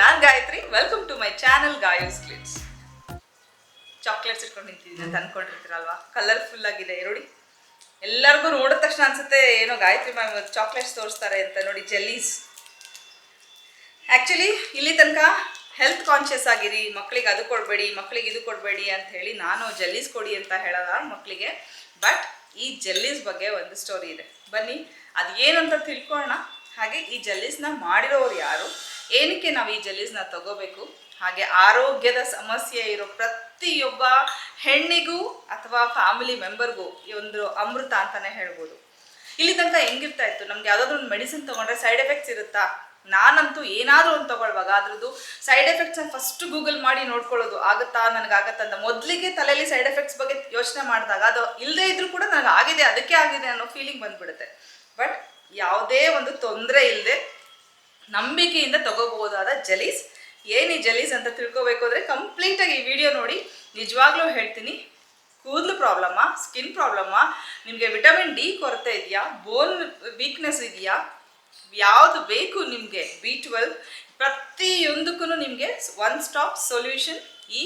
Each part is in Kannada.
Non Gayathri. Welcome to my channel Gayo's glitz chocolates ಇಟ್ಕೊಂಡು ನಿಂತಿದ್ದೀನಿ ಅಂತ ಅನ್ಕೊಂಡಿರ್ತೀರಲ್ವಾ? ಕಲರ್ಫುಲ್ ಆಗಿದೆ, ನೋಡಿ. ಎಲ್ಲರಿಗೂ ನೋಡಿದ ತಕ್ಷಣ ಅನ್ಸುತ್ತೆ, ಏನೋ ಗಾಯತ್ರಿ ಮ್ಯಾಮ್ ಚಾಕ್ಲೇಟ್ಸ್ ತೋರಿಸ್ತಾರೆ ಅಂತ ನೋಡಿ ಜೆಲ್ಲೀಸ್ ಆ್ಯಕ್ಚುಲಿ ಇಲ್ಲಿ ತನಕ ಹೆಲ್ತ್ ಕಾನ್ಷಿಯಸ್ ಆಗಿರಿ ಮಕ್ಕಳಿಗೆ ಅದು ಕೊಡಬೇಡಿ ಮಕ್ಕಳಿಗೆ ಇದು ಕೊಡಬೇಡಿ ಅಂತ ಹೇಳಿ ನಾನು ಜೆಲ್ಲೀಸ್ ಕೊಡಿ ಅಂತ ಹೇಳಲ್ಲ ಮಕ್ಕಳಿಗೆ ಬಟ್ ಈ ಜೆಲ್ಲೀಸ್ ಬಗ್ಗೆ ಒಂದು ಸ್ಟೋರಿ ಇದೆ. ಬನ್ನಿ, ಅದು ಏನಂತ ತಿಳ್ಕೊಳ್ಳೋಣ. ಹಾಗೆ ಈ ಜೆಲ್ಲೀಸ್ನ ಮಾಡಿರೋರು ಯಾರು? ಏನಕ್ಕೆ ನಾವು ಈ ಜಲೀಸ್ನ ತಗೋಬೇಕು? ಹಾಗೆ ಆರೋಗ್ಯದ ಸಮಸ್ಯೆ ಇರೋ ಪ್ರತಿಯೊಬ್ಬ ಹೆಣ್ಣಿಗೂ ಅಥವಾ ಫ್ಯಾಮಿಲಿ ಮೆಂಬರ್ಗೂ ಈ ಒಂದು ಅಮೃತ ಅಂತಾನೆ ಹೇಳ್ಬೋದು. ಇಲ್ಲಿ ತನಕ ಹೆಂಗಿರ್ತಾ ಇತ್ತು? ನಮ್ಗೆ ಯಾವ್ದಾದ್ರು ಒಂದು ಮೆಡಿಸಿನ್ ತಗೊಂಡ್ರೆ ಸೈಡ್ ಎಫೆಕ್ಟ್ಸ್ ಇರುತ್ತಾ? ನಾನಂತೂ ಏನಾದರೂ ಒಂದು ತಗೊಳ್ವಾಗ ಅದ್ರದ್ದು ಸೈಡ್ ಎಫೆಕ್ಟ್ಸ್ ಫಸ್ಟ್ ಗೂಗಲ್ ಮಾಡಿ ನೋಡ್ಕೊಳ್ಳೋದು ಆಗುತ್ತಾ, ನನಗೆ ಆಗತ್ತಾ ಅಂತ ಮೊದಲಿಗೆ ತಲೆಯಲ್ಲಿ ಸೈಡ್ ಎಫೆಕ್ಟ್ಸ್ ಬಗ್ಗೆ ಯೋಚನೆ ಮಾಡಿದಾಗ ಅದು ಇಲ್ಲದೇ ಇದ್ರೂ ಕೂಡ ನನಗೆ ಆಗಿದೆ, ಅದಕ್ಕೆ ಆಗಿದೆ ಅನ್ನೋ ಫೀಲಿಂಗ್ ಬಂದ್ಬಿಡುತ್ತೆ. ಬಟ್ ಯಾವುದೇ ಒಂದು ತೊಂದರೆ ಇಲ್ಲದೆ ನಂಬಿಕೆಯಿಂದ ತಗೋಬಹುದಾದ ಜಲೀಸ್. ಏನು ಈ ಜಲೀಸ್ ಅಂತ ತಿಳ್ಕೊಬೇಕು ಅಂದರೆ ಕಂಪ್ಲೀಟಾಗಿ ಈ ವಿಡಿಯೋ ನೋಡಿ. ನಿಜವಾಗ್ಲೂ ಹೇಳ್ತೀನಿ, ಕೂದಲು ಪ್ರಾಬ್ಲಮ್ಮಾ ಸ್ಕಿನ್ ಪ್ರಾಬ್ಲಮ್ಮಾ ನಿಮಗೆ ವಿಟಮಿನ್ ಡಿ ಕೊರತೆ ಇದೆಯಾ ಬೋನ್ ವೀಕ್ನೆಸ್ ಇದೆಯಾ, ಯಾವುದು ಬೇಕು ನಿಮಗೆ ಬಿ ಟ್ವೆಲ್ವ್ ಪ್ರತಿಯೊಂದಕ್ಕೂ ನಿಮಗೆ ಒನ್ ಸ್ಟಾಪ್ ಸೊಲ್ಯೂಷನ್ ಈ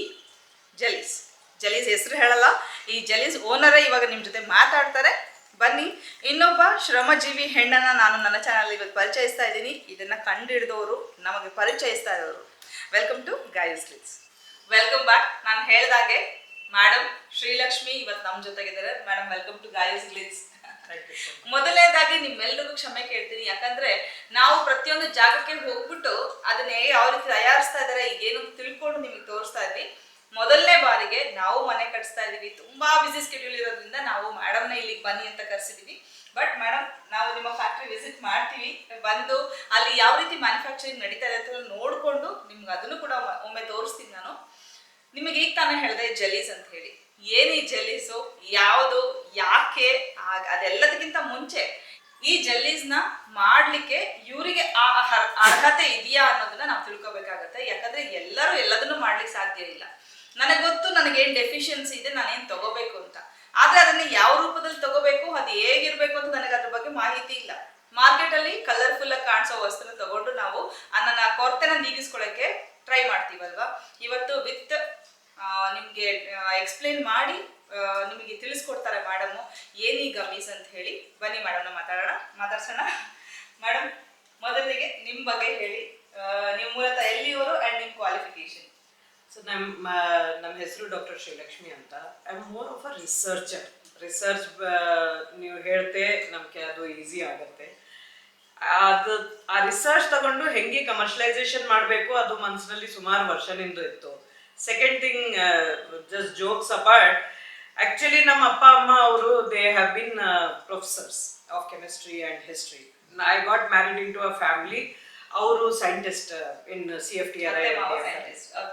ಜಲೀಸ್. ಜಲೀಸ್ ಹೆಸರು ಹೇಳಲ್ಲ, ಈ ಜಲೀಸ್ ಓನರೇ ಇವಾಗ ನಿಮ್ಮ ಜೊತೆ ಮಾತಾಡ್ತಾರೆ. ಬನ್ನಿ. ಇನ್ನೊಬ್ಬ ಶ್ರಮಜೀವಿ ಹೆಣ್ಣನ್ನ ನಾನು ನನ್ನ ಚಾನಲ್ ಇವತ್ತು ಪರಿಚಯಿಸ್ತಾ ಇದ್ದೀನಿ. ಇದನ್ನ ಕಂಡಿಡಿದವರು ನಮಗೆ ಪರಿಚಯಿಸ್ತಾ ಇರೋರು. Welcome to Gaya's glitz welcome back ನಾನು ಹೇಳ್ದಾಗೆ ಮೇಡಮ್ ಶ್ರೀಲಕ್ಷ್ಮಿ ಇವತ್ತು ನಮ್ಮ ಜೊತೆಗಿದ್ದಾರೆ madam welcome to Gayo's glitz ಮೊದಲನೇದಾಗಿ ನಿಮ್ಮೆಲ್ಲರಿಗೂ ಕ್ಷಮೆ ಕೇಳ್ತೀನಿ. ಯಾಕಂದ್ರೆ ನಾವು ಪ್ರತಿಯೊಂದು ಜಾಗಕ್ಕೆ ಹೋಗ್ಬಿಟ್ಟು ಅದನ್ನೇ ಯಾವ ರೀತಿ ತಯಾರಿಸ್ತಾ ಇದ್ದಾರೆ ಏನು ತಿಳ್ಕೊಂಡು ನಿಮಗೆ ತೋರಿಸ್ತಾ ಇದ್ವಿ. ಮೊದಲನೇ ಬಾರಿಗೆ ನಾವು ಮನೆ ಕಟ್ಸ್ತಾ ಇದೀವಿ ತುಂಬಾ ಬಿಸಿ ಸ್ಕೆಡ್ಯೂಲ್ ಇರೋದ್ರಿಂದ ನಾವು ಮೇಡಮ್ನ ಇಲ್ಲಿಗೆ ಬನ್ನಿ ಅಂತ ಕರ್ಸಿದೀವಿ. ಬಟ್ ಮೇಡಮ್ ನಾವು ನಿಮ್ಮ ಫ್ಯಾಕ್ಟ್ರಿ ವಿಸಿಟ್ ಮಾಡ್ತೀವಿ. ಬಂದು ಅಲ್ಲಿ ಯಾವ ರೀತಿ ಮ್ಯಾನುಫ್ಯಾಕ್ಚರಿಂಗ್ ನಡೀತಾ ಇದೆ ಅಂತ ನೋಡ್ಕೊಂಡು ನಿಮ್ಗೆ ಅದನ್ನು ಕೂಡ ಒಮ್ಮೆ- ತೋರಿಸ್ತೀನಿ ನಾನು. ನಿಮಗೆ ಈಗ ತಾನೇ ಹೇಳಿದೆ ಜಲೀಸ್ ಅಂತ ಹೇಳಿ. ಏನು ಈ ಜಲೀಸು ಯಾವುದು, ಯಾಕೆ ಅದೆಲ್ಲದಕ್ಕಿಂತ ಮುಂಚೆ ಈ ಜಲ್ಲೀಸ್ನ ಮಾಡ್ಲಿಕ್ಕೆ ಇವರಿಗೆ ಆ ಅರ್ಹ- ಅರ್ಹತೆ ಇದೆಯಾ ಅನ್ನೋದನ್ನ ನಾವು ತಿಳ್ಕೊಬೇಕಾಗತ್ತೆ. ಯಾಕಂದ್ರೆ ಎಲ್ಲರೂ ಎಲ್ಲದನ್ನು ಮಾಡ್ಲಿಕ್ಕೆ ಸಾಧ್ಯ ಇಲ್ಲ ನನಗೆ ಗೊತ್ತು ನನಗೇನು ಡೆಫಿಷಿಯನ್ಸಿ ಇದೆ ನಾನೇನು ತಗೋಬೇಕು ಅಂತ. ಆದರೆ ಅದನ್ನ ಯಾವ ರೂಪದಲ್ಲಿ ತಗೋಬೇಕು, ಅದು ಹೇಗಿರಬೇಕು ಅಂತ ನನಗೆ ಅದ್ರ ಬಗ್ಗೆ ಮಾಹಿತಿ ಇಲ್ಲ. ಮಾರ್ಕೆಟ್ ಅಲ್ಲಿ ಕಲರ್ಫುಲ್ ಆಗಿ ಕಾಣಿಸೋ ವಸ್ತುನ ತಗೊಂಡು ನಾವು ನನ್ನ ಕೊರತೆನ ನೀಗಿಸ್ಕೊಳ್ಳೋಕ್ಕೆ ಟ್ರೈ ಮಾಡ್ತೀವಲ್ವಾ? ಇವತ್ತು ವಿತ್ ನಿಮಗೆ ಎಕ್ಸ್ಪ್ಲೇನ್ ಮಾಡಿ ನಿಮಗೆ ತಿಳಿಸ್ಕೊಡ್ತಾರೆ ಮೇಡಮ್ ಏನೀಗ ಈ ಗಮೀಸ್ ಅಂತ ಹೇಳಿ ಬನ್ನಿ ಮೇಡಮ್ನ ಮಾತಾಡೋಣ. ಮಾತಾಡ್ಸೋಣ? ಮೇಡಮ್ ಮೊದಲಿಗೆ ನಿಮ್ಮ ಬಗ್ಗೆ ಹೇಳಿ. ನೀವು ಮೂಲತಃ ಎಲ್ಲಿಯವರು ಆ್ಯಂಡ್ ನಿಮ್ಮ ಕ್ವಾಲಿಫಿಕೇಶನ್ ಸೊ ನಮ್ಮ ನಮ್ಮ ಹೆಸರು ಡಾಕ್ಟರ್ ಶ್ರೀಲಕ್ಷ್ಮಿ ಅಂತ. I am more of a researcher research ನೀವು ಹೇಳ್ತೆ ನಮಗೆ ಅದು ಈಸಿ ಆಗುತ್ತೆ. ಅದು, ಆ ರಿಸರ್ಚ್ ತಗೊಂಡು ಹೆಂಗೆ ಕಮರ್ಷಿಯಲೈಸೇಷನ್ ಮಾಡಬೇಕು ಅದು ಮನಸ್ಸಿನಲ್ಲಿ ಸುಮಾರು ವರ್ಷದಿಂದ ಇತ್ತು. Second thing just jokes apart actually ನಮ್ಮ ಅಪ್ಪ, ಅಮ್ಮ ಅವರು they have been professors of chemistry and history I got married into a family ಅವರು scientist in C F T R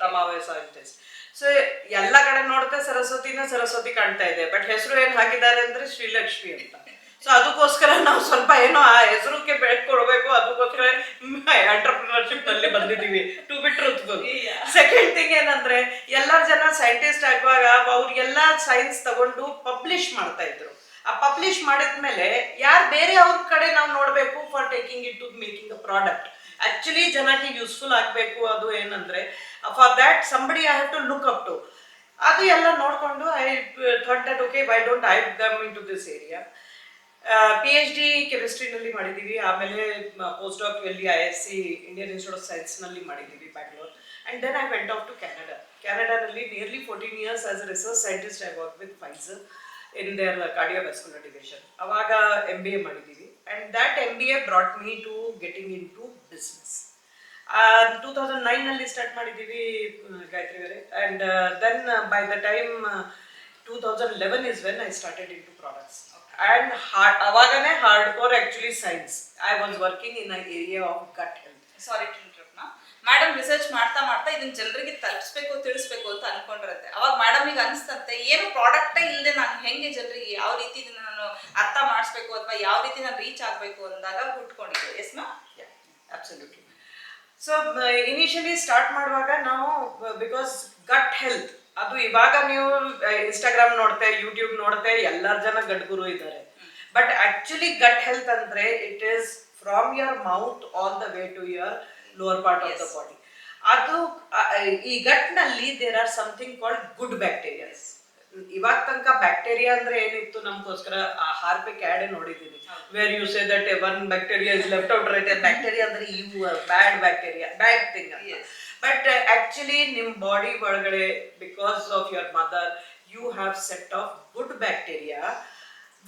ತಮಾವೆ scientist so ಎಲ್ಲ ಕಡೆ ನೋಡ್ತಾ ಸರಸ್ವತಿನ ಸರಸ್ವತಿ ಕಾಣ್ತಾ ಇದೆ. ಬಟ್ ಹೆಸರು ಏನ್ ಹಾಕಿದ್ದಾರೆ ಅಂದ್ರೆ ಶ್ರೀಲಕ್ಷ್ಮಿ ಅಂತ. ಸೊ ಅದಕ್ಕೋಸ್ಕರ ನಾವು ಸ್ವಲ್ಪ ಏನೋ ಆ ಹೆಸರುಕ್ಕೆ ಬೆಳ್ಕೊಡ್ಬೇಕು ಕೊಡಬೇಕು. ಅದಕ್ಕೋಸ್ಕರ ಎಂಟರ್ಪ್ರಿನರ್ಶಿಪ್ನಲ್ಲಿ ಬಂದಿದ್ದೀವಿ. To be truth second thing ಏನಂದ್ರೆ ಎಲ್ಲರ ಜನ ಸೈಂಟಿಸ್ಟ್ ಆಗುವಾಗ ಅವ್ರಿಗೆಲ್ಲ ಸೈನ್ಸ್ ತಗೊಂಡು ಪಬ್ಲಿಷ್ ಮಾಡ್ತಾ ಇದ್ರು. ಆ ಪಬ್ಲಿಷ್ ಮಾಡಿದ್ಮೇಲೆ ಯಾರು ಬೇರೆ ಅವ್ರ ಕಡೆ ನಾವು ನೋಡಬೇಕು for taking it to making a product actually ಜನಕ್ಕೆ ಯೂಸ್ಫುಲ್ ಆಗಬೇಕು ಅದು ಏನಂದ್ರೆ for that somebody I have to look up to ಅದು ಎಲ್ಲ ನೋಡಿಕೊಂಡು I thought that okay why don't I dum into this area P H D ಕೆಮಿಸ್ಟ್ರಿನಲ್ಲಿ ಮಾಡಿದ್ದೀವಿ ಆಮೇಲೆ ಪೋಸ್ಟ್ ಡಾಕ್ ಎಲ್ಲಿ I S C Indian institute of ಸೈನ್ಸ್ನಲ್ಲಿ ಮಾಡಿದ್ದೀವಿ Bangalore and then I went off to Canada ಕೆನಡಾದಲ್ಲಿ nearly fourteen years as research scientist I work with Pfizer in their cardiovascular division ಅವಾಗ ಎಂ ಬಿ ಎ ಮಾಡಿದ್ದೀವಿ and that M B A brought me to getting into business two thousand ನೈನಲ್ಲಿ start ಮಾಡಿದ್ದೀವಿ ಆ, ಗಾಯತ್ರಿ ಅವರೇ. And then by the time two thousand eleven is when I started into products and hard ಅವಾಗನೇ hard core actually science I was working in a area of gut health sorry madam research ಮಾಡ್ತಾ ಮಾಡ್ತಾ ಇದನ್ನ ಜನರಿಗೆ ತಲುಪಿಸ್ಬೇಕು ತಿಳಿಸ್ಬೇಕು ಅಂತ ಅನ್ಕೊಂಡಿರುತ್ತೆ. ಅವಾಗ ಮೇಡಮ್ ಈಗ ಅನಿಸ್ತಂತೆ ಏನು ಪ್ರಾಡಕ್ಟೇ ಇಲ್ಲದೆ ನಾನು ಹೆಂಗೆ ಜನರಿಗೆ ಯಾವ ರೀತಿ ಇದನ್ನ ನಾನು ಅರ್ಥ ಮಾಡಿಸ್ಬೇಕು ಅಥವಾ ಯಾವ ರೀತಿ ನಾನು ರೀಚ್ ಆಗಬೇಕು ಅಂದಾಗ ಹುಟ್ಕೊಂಡಿದ್ದೆ yes ma'am absolutely so initially start ಮಾಡುವಾಗ ನಾವು ಬಿಕಾಸ್ ಗಟ್ ಹೆಲ್ತ್ ಅದು ಇವಾಗ ನೀವು ಇನ್ಸ್ಟಾಗ್ರಾಮ್ ನೋಡ್ತೆ ಯೂಟ್ಯೂಬ್ ನೋಡ್ತೆ ಎಲ್ಲರ ಜನ ಗಡ್ಗುರು ಇದ್ದಾರೆ ಬಟ್ ಆಕ್ಚುಲಿ ಗಟ್ ಹೆಲ್ತ್ ಅಂದ್ರೆ it is from your mouth all the way to your lower part of the body ಅದು ಆ, ಈ ಗಟ್ನಲ್ಲಿ there are something called good bacterias ಇವಾಗ ತನಕ ಬ್ಯಾಕ್ಟೀರಿಯಾ ಅಂದ್ರೆ ಏನಿತ್ತು ನಮ್ಗೋಸ್ಕರ ಆ ಹಾರ್ಪಿಕ್ ಆಡ್ ನೋಡಿದೀನಿ. Where you say that one bacteria is left out right bacteria ಅಂದ್ರೆ ಇವು bad bacteria bad thing but actually ನಿಮ್ ಬಾಡಿ ಒಳಗಡೆ because of your mother you have set of good bacteria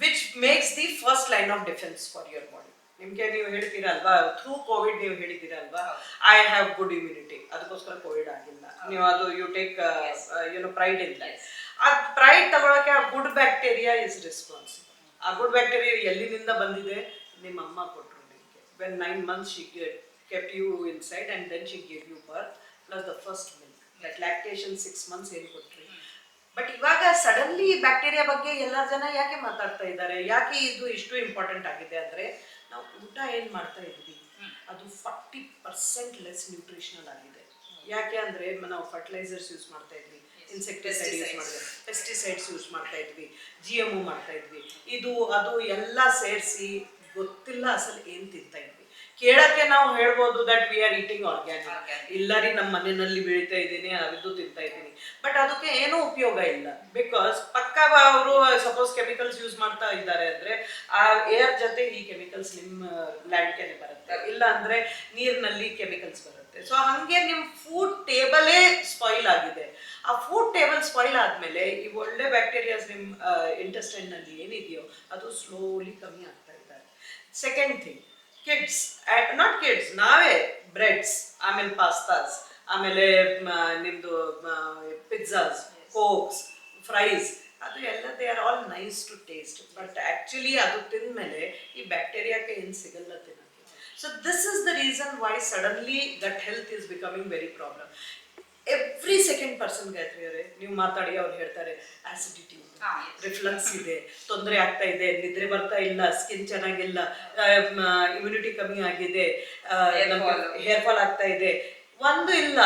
which makes the first line of defence for your body ನಿಮ್ಗೆ ನೀವು ಹೇಳ್ತೀರಲ್ವಾ ಥ್ರೂ ಕೋವಿಡ್ ನೀವು ಹೇಳಿದ್ದೀರಲ್ವಾ ಐ ಹ್ಯಾವ್ ಗುಡ್ ಇಮ್ಯುನಿಟಿ ಅದಕ್ಕೋಸ್ಕರ ಕೋವಿಡ್ ಆಗಿಲ್ಲ. ನೀವು ಅದು you take you know pride in ಅದ್ ಪ್ರೈಡ್ ತಗೊಳ್ಳೋಕೆ ಆ ಗುಡ್ ಬ್ಯಾಕ್ಟೀರಿಯಾ ಇಸ್ ರೆಸ್ಪಾನ್ಸಿಬಲ್ ಆ ಗುಡ್ ಬ್ಯಾಕ್ಟೀರಿಯಾ ಎಲ್ಲಿನಿಂದ ಬಂದಿದೆ? ನಿಮ್ಮ ಅಮ್ಮ ಕೊಟ್ಟರು ನಿಮಗೆ when nine months she kept you inside and then she gave you birth plus the first milk that lactation six months ಏನು ಕೊಟ್ರಿ? ಬಟ್ ಇವಾಗ ಸಡನ್ಲಿ ಬ್ಯಾಕ್ಟೀರಿಯಾ ಬಗ್ಗೆ ಎಲ್ಲ ಜನ ಯಾಕೆ ಮಾತಾಡ್ತಾ ಇದ್ದಾರೆ? ಯಾಕೆ ಇದು ಇಷ್ಟು ಇಂಪಾರ್ಟೆಂಟ್ ಆಗಿದೆ ಅಂದರೆ, ನಾವು ಊಟ ಏನು ಮಾಡ್ತಾ ಇದ್ವಿ? ಅದು ಫಾರ್ಟಿ ಪರ್ಸೆಂಟ್ ಲೆಸ್ ನ್ಯೂಟ್ರಿಷನಲ್ ಆಗಿದೆ. ಯಾಕೆ ಅಂದರೆ ನಾವು ಫರ್ಟಿಲೈಸರ್ಸ್ ಯೂಸ್ ಮಾಡ್ತಾ ಇದ್ವಿ. ಇನ್ಸೆಕ್ಟಿಸೈಡ್ ಯೂಸ್ ಮಾಡಿದ್ವಿ ಪೆಸ್ಟಿಸೈಡ್ಸ್ ಯೂಸ್ ಮಾಡ್ತಾ ಇದ್ವಿ. ಜಿ ಎಂ ಮಾಡ್ತಾ ಇದ್ವಿ. ಇದು ಅದು ಎಲ್ಲ ಸೇರಿಸಿ ಗೊತ್ತಿಲ್ಲ ಅಸಲ್ ಏನ್ ತಿಂತಾ ಇದ್ವಿ. ಕೇಳಕ್ಕೆ ನಾವು ಹೇಳ್ಬೋದು that we are eating organic ಇಲ್ಲರಿ ನಮ್ಮ ಮನೆಯಲ್ಲಿ ಬೆಳಿತಾ ಇದ್ದೀನಿ ಅದು ತಿಂತಾ ಇದ್ದೀನಿ. ಬಟ್ ಅದಕ್ಕೆ ಏನೂ ಉಪಯೋಗ ಇಲ್ಲ. ಬಿಕಾಸ್ ಪಕ್ಕ ಅವರು ಸಪೋಸ್ ಕೆಮಿಕಲ್ಸ್ ಯೂಸ್ ಮಾಡ್ತಾ ಇದ್ದಾರೆ ಅಂದ್ರೆ ಆ ಏರ್ ಜೊತೆ ಈ ಕೆಮಿಕಲ್ಸ್ ನಿಮ್ಮ ಲ್ಯಾಂಡ್ಗೆ ಬರುತ್ತೆ. ಇಲ್ಲ ಅಂದ್ರೆ ನೀರಿನಲ್ಲಿ ಕೆಮಿಕಲ್ಸ್ ಬರುತ್ತೆ. ಸೊ ಹಂಗೆ ನಿಮ್ಮ ಫುಡ್ ಟೇಬಲೇ ಸ್ಪಾಯಿಲ್ ಆಗಿದೆ. ಆ ಫುಡ್ ಟೇಬಲ್ ಸ್ಪಾಯಿಲ್ ಆದ್ಮೇಲೆ ಈ ಒಳ್ಳೆ ಬ್ಯಾಕ್ಟೀರಿಯಾಸ್ ನಿಮ್ಮ ಇಂಟೆಸ್ಟೈನ್ನಲ್ಲಿ ಏನಿದೆಯೋ ಅದು ಸ್ಲೋಲಿ ಕಮ್ಮಿ ಆಗ್ತಾ ಇದ್ದಾರೆ. Second thing kids not kids ನಾವೇ ಬ್ರೆಡ್ಸ್ ಆಮೇಲೆ ಪಾಸ್ತಾಸ್ ಆಮೇಲೆ ನಿಮ್ದು ಪಿಜ್ಜಾಸ್ ಕೋಕ್ಸ್ ಫ್ರೈಸ್ ಅದು ಎಲ್ಲ they are all nice to taste but actually ಅದು ತಿಂದ್ಮೇಲೆ ಈ ಬ್ಯಾಕ್ಟೀರಿಯಾಕ್ಕೆ ಏನು ಸಿಗಲ್ಲ ತಿನ್ನೋಕ್ಕೆ. So this is the reason why suddenly that health is becoming very problem every second person Gayathri ಅವರೇ ನೀವು ಮಾತಾಡಿ ಅವ್ರು ಹೇಳ್ತಾರೆ ಆಸಿಡಿಟಿ ರಿಫ್ಲಕ್ಸ್ ಇದೆ ತೊಂದರೆ ಆಗ್ತಾ ಇದೆ ನಿದ್ರೆ ಬರ್ತಾ ಇಲ್ಲ ಸ್ಕಿನ್ ಚೆನ್ನಾಗಿಲ್ಲ ಇಮ್ಯುನಿಟಿ ಕಮ್ಮಿ ಆಗಿದೆ Hair ಹೇರ್ ಫಾಲ್ ಆಗ್ತಾ ಇದೆ. ಒಂದು ಇಲ್ಲ.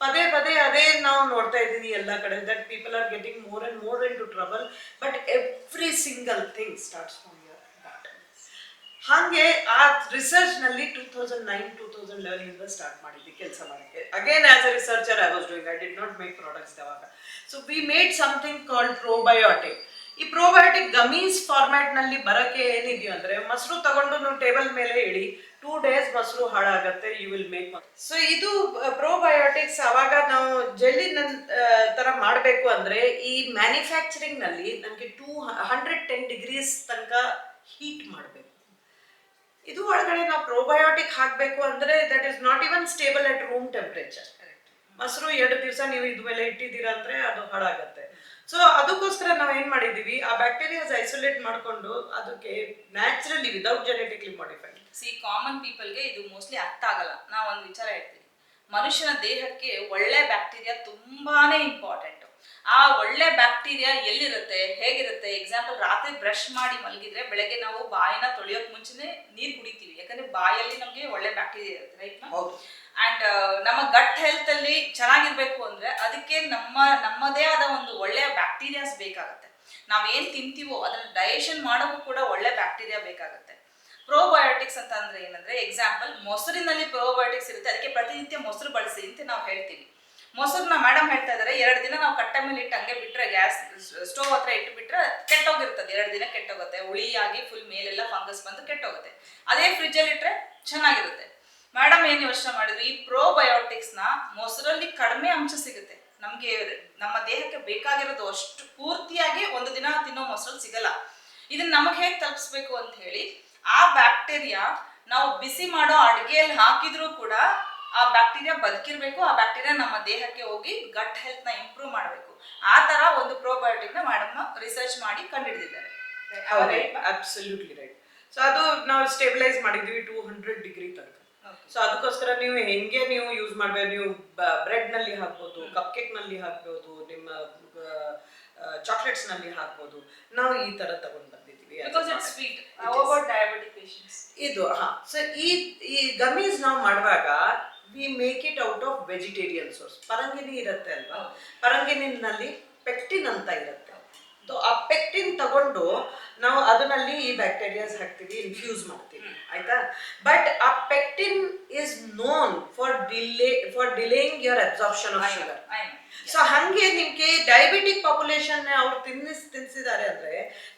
ಪದೇ ಪದೇ ಅದೇ ನಾವು ನೋಡ್ತಾ ಇದ್ದೀವಿ ಎಲ್ಲ ಕಡೆ. That people are getting more and more into trouble but every single thing starts from ಹಾಗೆ ಆ ರಿಸರ್ಚ್ನಲ್ಲಿ two thousand nine two thousand eleven ಇಂದ ಸ್ಟಾರ್ಟ್ ಮಾಡಿದ್ವಿ ಕೆಲಸ ಮಾಡಕ್ಕೆ. Again as a researcher I was doing I did not make products ಯಾವಾಗ so we made something called probiotic ಈ ಪ್ರೋಬಯೋಟಿಕ್ ಗಮೀಸ್ ಫಾರ್ಮ್ಯಾಟ್ನಲ್ಲಿ ಬರಕ್ಕೆ ಏನಿದೆಯೋ ಅಂದ್ರೆ, ಮೊಸರು ತಗೊಂಡು ನೀವು ಟೇಬಲ್ ಮೇಲೆ ಇಡಿ ಟೂ ಡೇಸ್ ಮೊಸರು ಹಾಳಾಗತ್ತೆ ಯು ವಿಲ್ ಮೇಕ್ ಸೊ ಇದು ಪ್ರೋಬಯೋಟಿಕ್ಸ್ ಅವಾಗ ನಾವು ಜೆಲ್ಲಿ ತರ ಮಾಡಬೇಕು ಅಂದ್ರೆ, ಈ ಮ್ಯಾನುಫ್ಯಾಕ್ಚರಿಂಗ್ನಲ್ಲಿ ನಮಗೆ ಟೂ ಹಂಡ್ರೆಡ್ ಟೆನ್ ಡಿಗ್ರೀಸ್ ತನಕ ಹೀಟ್ ಮಾಡಬೇಕು. ಇದು ಒಳಗಡೆ ನಾವು ಪ್ರೋಬಯೋಟಿಕ್ ಹಾಕಬೇಕು ಅಂದ್ರೆ that is not even stable at room temperature ಮೊಸರು ಎರಡು ದಿವಸ ನೀವು ಇದು ಮೇಲೆ ಇಟ್ಟಿದ್ದೀರಾ ಅಂದ್ರೆ ಅದು ಹಾಳಾಗುತ್ತೆ. ಸೊ ಅದಕ್ಕೋಸ್ಕರ ನಾವು ಏನು ಮಾಡಿದ್ದೀವಿ ಆ ಬ್ಯಾಕ್ಟೀರಿಯಾಸ್ ಐಸೋಲೇಟ್ ಮಾಡಿಕೊಂಡು ಅದಕ್ಕೆ ನ್ಯಾಚುರಲಿ ವಿದೌಟ್ ಜೆನೆಟಿಕ್ಲಿ ಮಾಡಿಫೈ ಸಿ ಕಾಮನ್ ಪೀಪಲ್ಗೆ ಇದು ಮೋಸ್ಟ್ಲಿ ಅರ್ಥ ಆಗಲ್ಲ. ನಾವು ಒಂದು ವಿಚಾರ ಹೇಳ್ತೀವಿ ಮನುಷ್ಯನ ದೇಹಕ್ಕೆ ಒಳ್ಳೆ ಬ್ಯಾಕ್ಟೀರಿಯಾ ತುಂಬಾನೇ ಇಂಪಾರ್ಟೆಂಟ್ ಆ ಒಳ್ಳೆ ಬ್ಯಾಕ್ಟೀರಿಯಾ ಎಲ್ಲಿರುತ್ತೆ? ಹೇಗಿರುತ್ತೆ? ಎಕ್ಸಾಂಪಲ್ ರಾತ್ರಿ ಬ್ರಷ್ ಮಾಡಿ ಮಲಗಿದ್ರೆ ಬೆಳಗ್ಗೆ ನಾವು ಬಾಯಿನ ತೊಳೆಯೋಕ್ ಮುಂಚೆನೆ ನೀರ್ ಕುಡಿತೀವಿ. ಯಾಕಂದ್ರೆ ಬಾಯಲ್ಲಿ ನಮಗೆ ಒಳ್ಳೆ ಬ್ಯಾಕ್ಟೀರಿಯಾ ಇರುತ್ತೆ ರೈಟ್ ಅಂಡ್ ನಮ್ಮ ಗಟ್ ಹೆಲ್ತ್ ಅಲ್ಲಿ ಚೆನ್ನಾಗಿರ್ಬೇಕು ಅಂದ್ರೆ ಅದಕ್ಕೆ ನಮ್ಮ ನಮ್ಮದೇ ಆದ ಒಂದು ಒಳ್ಳೆಯ ಬ್ಯಾಕ್ಟೀರಿಯಾಸ್ ಬೇಕಾಗುತ್ತೆ. ನಾವೇನ್ ಏನ್ ತಿಂತೀವೋ ಅದನ್ನ ಡೈಜೆಷನ್ ಮಾಡೋಕ್ಕೂ ಕೂಡ ಒಳ್ಳೆ ಬ್ಯಾಕ್ಟೀರಿಯಾ ಬೇಕಾಗುತ್ತೆ. ಪ್ರೋಬಯೋಟಿಕ್ಸ್ ಅಂತ ಅಂದ್ರೆ ಏನಂದ್ರೆ ಎಕ್ಸಾಂಪಲ್ ಮೊಸರಿನಲ್ಲಿ ಪ್ರೋಬಯೋಟಿಕ್ಸ್ ಇರುತ್ತೆ. ಅದಕ್ಕೆ ಪ್ರತಿನಿತ್ಯ ಮೊಸರು ಬಳಸಿ ಅಂತ ನಾವು ಹೇಳ್ತೀವಿ. ಮೊಸರನ್ನ ಮೇಡಮ್ ಹೇಳ್ತಾ ಇದಾರೆ, ಎರಡು ದಿನ ನಾವು ಕಟ್ಟೆ ಮೇಲೆ ಇಟ್ಟು ಹಂಗೆ ಬಿಟ್ರೆ ಗ್ಯಾಸ್ ಸ್ಟೋವ್ ಹತ್ರ ಇಟ್ಟು ಬಿಟ್ರೆ ಕೆಟ್ಟೋಗಿರ್ತದೆ, ಎರಡು ದಿನ ಕೆಟ್ಟೋಗುತ್ತೆ. ಹುಳಿಯಾಗಿ ಫುಲ್ ಮೇಲೆಲ್ಲ ಫಂಗಸ್ ಬಂದು ಕೆಟ್ಟೋಗುತ್ತೆ. ಅದೇ ಫ್ರಿಜ್ ಅಲ್ಲಿ ಇಟ್ರೆ ಚೆನ್ನಾಗಿರುತ್ತೆ. ಮೇಡಮ್ ಏನು ಯೋಚನೆ ಮಾಡಿದ್ರು? ಈ ಪ್ರೋಬಯೋಟಿಕ್ಸ್ನ ಮೊಸರಲ್ಲಿ ಕಡಿಮೆ ಅಂಶ ಸಿಗುತ್ತೆ. ನಮಗೆ ನಮ್ಮ ದೇಹಕ್ಕೆ ಬೇಕಾಗಿರೋದು ಅಷ್ಟು ಪೂರ್ತಿಯಾಗಿ ಒಂದು ದಿನ ತಿನ್ನೋ ಮೊಸರಲ್ಲಿ ಸಿಗಲ್ಲ. ಇದನ್ನ ನಮಗೆ ಹೇಗೆ ತಲುಪಿಸ್ಬೇಕು ಅಂತ ಹೇಳಿ, ಆ ಬ್ಯಾಕ್ಟೀರಿಯಾ ನಾವು ಬಿಸಿ ಮಾಡೋ ಅಡುಗೆಯಲ್ಲಿ ಹಾಕಿದ್ರೂ ಕೂಡ ಆ ಬ್ಯಾಕ್ಟೀರಿಯಾ ಬದುಕಿರ್ಬೇಕು ಆ ಬ್ಯಾಕ್ಟೀರಿಯಾ ನಮ್ಮ ದೇಹಕ್ಕೆ ಹೋಗಿ ಗಟ್ ಹೆಲ್ತ್ನ ಇಂಪ್ರೂವ್ ಮಾಡಬೇಕು. ಆ ತರ ಒಂದು ಪ್ರೋಬಯೋಟಿಕ್ನ ಮೇಡಮ್ ರಿಸರ್ಚ್ ಮಾಡಿ ಕಂಡುಹಿಡಿದಿದ್ದಾರೆ ಅಬ್ಸಲ್ಯೂಟ್ಲಿ ರೈಟ್ ಸೊ ಅದು ನಾವು ಸ್ಟೇಬಿಲೈಸ್ ಮಾಡಿದ್ವಿ ಟೂ ಹಂಡ್ರೆಡ್ ಡಿಗ್ರಿ ತನಕ. ಸೊ ಅದಕ್ಕೋಸ್ಕರ ನೀವು ಹೆಂಗೆ ನೀವು ಯೂಸ್ ಮಾಡ್ಬೇಕು? ನೀವು ಬ್ರೆಡ್ನಲ್ಲಿ ಹಾಕ್ಬೋದು ಕಪ್ ಕೇಕ್ನಲ್ಲಿ ಹಾಕ್ಬೋದು ನಿಮ್ಮ ಚಾಕ್ಲೇಟ್ಸ್ನಲ್ಲಿ ಹಾಕ್ಬೋದು. ನಾವು ಈ ತರ ತಗೊಂಡ್ ಪೇಷಂಟ್ಸ್ ಇದು ಹಾ. ಸೊ ಈ ಈ ಗಮೀಸ್ ನಾವು ಮಾಡುವಾಗ we make it out of vegetarian source ಪರಂಗಿನಿ ಇರುತ್ತೆ ಅಲ್ವಾ? ಪರಂಗಿನಲ್ಲಿ ಪೆಕ್ಟಿನ್ ಅಂತ ಇರುತ್ತೆ. ಆ ಪೆಕ್ಟಿನ್ ತಗೊಂಡು ನಾವು ಅದರಲ್ಲಿ ಈ ಬ್ಯಾಕ್ಟೀರಿಯಾಸ್ ಹಾಕ್ತೀವಿ ಇನ್ಫ್ಯೂಸ್ ಮಾಡ್ತೀವಿ. ಆಯ್ತಾ? ಬಟ್ ಆ pectin is known for delay for delaying your absorption of sugar. So ಹಂಗೆ ನಿಮಗೆ ಡಯಾಬಿಟಿಕ್ ಪಾಪ್ಯುಲೇಷನ್ ಅವ್ರು ತಿನ್ನಿಸ್ ತಿನ್ಸಿದ್ದಾರೆ ಅಂದ್ರೆ